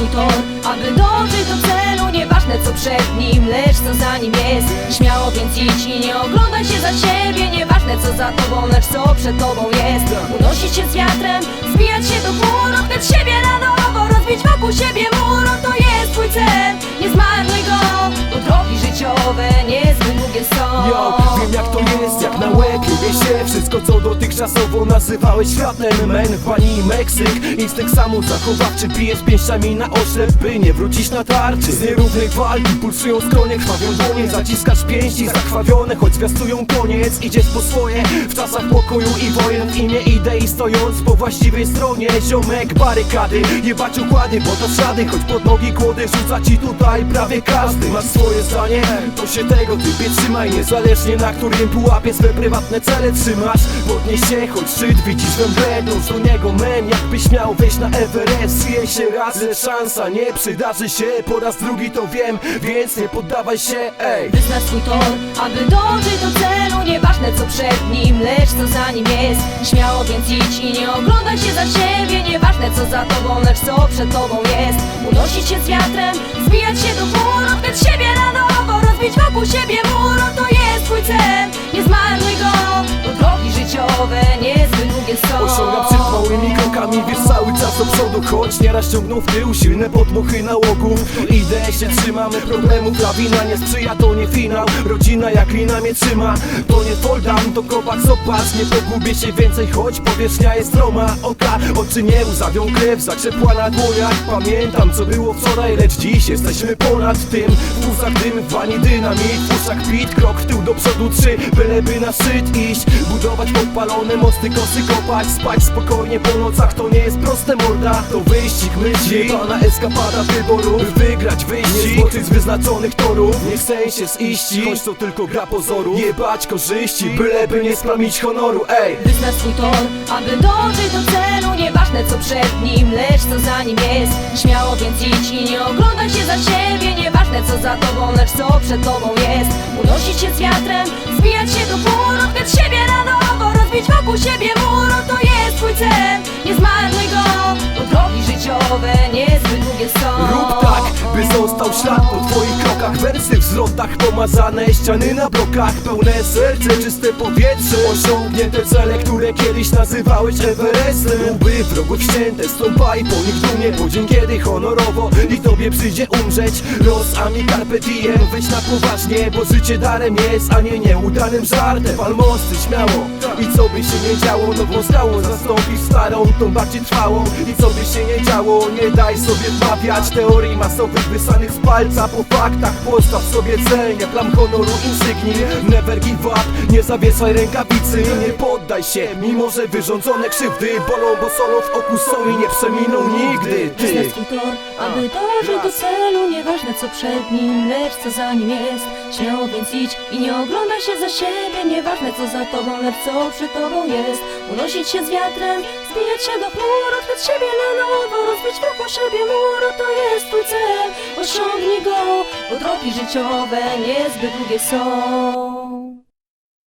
swój tor, aby dążyć do celu Nieważne co przed nim, lecz co za nim jest. Śmiało więc idź i nie oglądaj się za siebie Nieważne co za tobą, lecz co przed tobą jest. Unosić się z wiatrem, zbijać się do gór Odkryć siebie na nowo, rozbić wokół siebie Wszystko co dotychczasowo nazywałeś światem. Men, pani i Meksyk. Instynkt samozachowawczy Bijesz pięściami na oślep, by nie wrócić na tarczy. Z nierównej walki pulsują skronie Krwawią dłonie, zaciskasz pięści Zakrwawione, choć zwiastują koniec. Idziesz po swoje w czasach pokoju i wojen. W imię idei stojąc po właściwej stronie. Ziomek, barykady, jebać układy Bo to ślady, choć pod nogi kłody Rzuca ci tutaj prawie każdy. Masz swoje zdanie, to się tego typie trzymaj. Niezależnie na którym pułapie swe prywatne cele trzymasz Podnieś się, choć szczyt widzisz Dąż do niego men, jakbyś miał wejść na Everest Zje się raz, lecz szansa nie przydarzy się. Po raz drugi to wiem, więc nie poddawaj się, ej. Wyznacz swój tor, aby dążyć do celu Nieważne co przed nim, lecz co za nim jest. Śmiało więc idź i nie oglądaj się za siebie Nieważne co za tobą, lecz co przed tobą jest. Unosić się z wiatrem, zbijać się do gór Odkryć siebie na nowo, rozbić wokół siebie Osiągam przed małymi krokami, wiesz do przodu Choć nieraz ciągną w tył silne podmuchy nałogów Idee się trzymamy, problemów lawina nie sprzyja, to nie finał. Rodzina jak lina mnie trzyma, to nie down, to kopak zobacz Nie pogubię się więcej, choć powierzchnia jest stroma. Oka, oczy nie łzawią krew, zakrzepła na dłoniach. Pamiętam co było wczoraj, lecz dziś jesteśmy ponad tym. W płucach dym, w bani dynamit, w uszach bit Krok w tył do przodu trzy, byleby na szczyt iść Budować podpalone mosty, kosy kopać Spać spokojnie po nocach, to nie jest proste morda To wyścig myśli, pana eskapada wyboru By wygrać wyścig, nie z wyznaczonych torów. Nie chcę się ziści, choć to tylko gra pozoru. Jebać korzyści, byleby nie splamić honoru, ej. Wyznacz swój tor, aby dążyć do celu. Nieważne co przed nim, lecz co za nim jest. Śmiało więc idź i nie oglądaj się za siebie. Nieważne co za tobą, lecz co przed tobą jest. Unosić się z wiatrem, zbijać się do gór Odkryć siebie na wokół siebie mur To jest twój cel, nie zmarnuj go Bo drogi życiowe niezbyt długie są. Rób tak, by został ślad po twoich krokach Wersy w zwrotach pomazane, ściany na blokach Pełne serce, czyste powietrze Osiągnięte cele, które kiedyś nazywałeś Everestem. Łby wrogów ścięte, stąpaj po nich dumnie Po dzień kiedy honorowo i tobie przyjdzie umrzeć. Los ami carpe diem, weź na poważnie Bo życie darem jest, a nie nieudanym żartem. Pal mosty śmiało i co by się nie działo Nową skałą zastąpisz starą, tą bardziej trwałą. I co by się nie działo, nie daj sobie wmawiać Teorii masowych wysanych z palca Po faktach postaw sobie cel, nie plam honoru insygnii Never give up, nie zawieszaj rękawicy. Nie poddaj się, mimo że wyrządzone krzywdy Bolą, bo solą w oku są i nie przeminą nigdy. Ty. Tor, aby dążyć do celu. Nieważne co przed nim, lecz co za nim jest. Śmiało więc idź i nie oglądaj się za siebie. Nieważne co za tobą, lecz co przed tobą jest. Unosić się z wiatrem, zbijać się do chmur Odkryć siebie na nowo, rozbić wokół siebie mur To jest twój go Bo drogi życiowe niezbyt długie są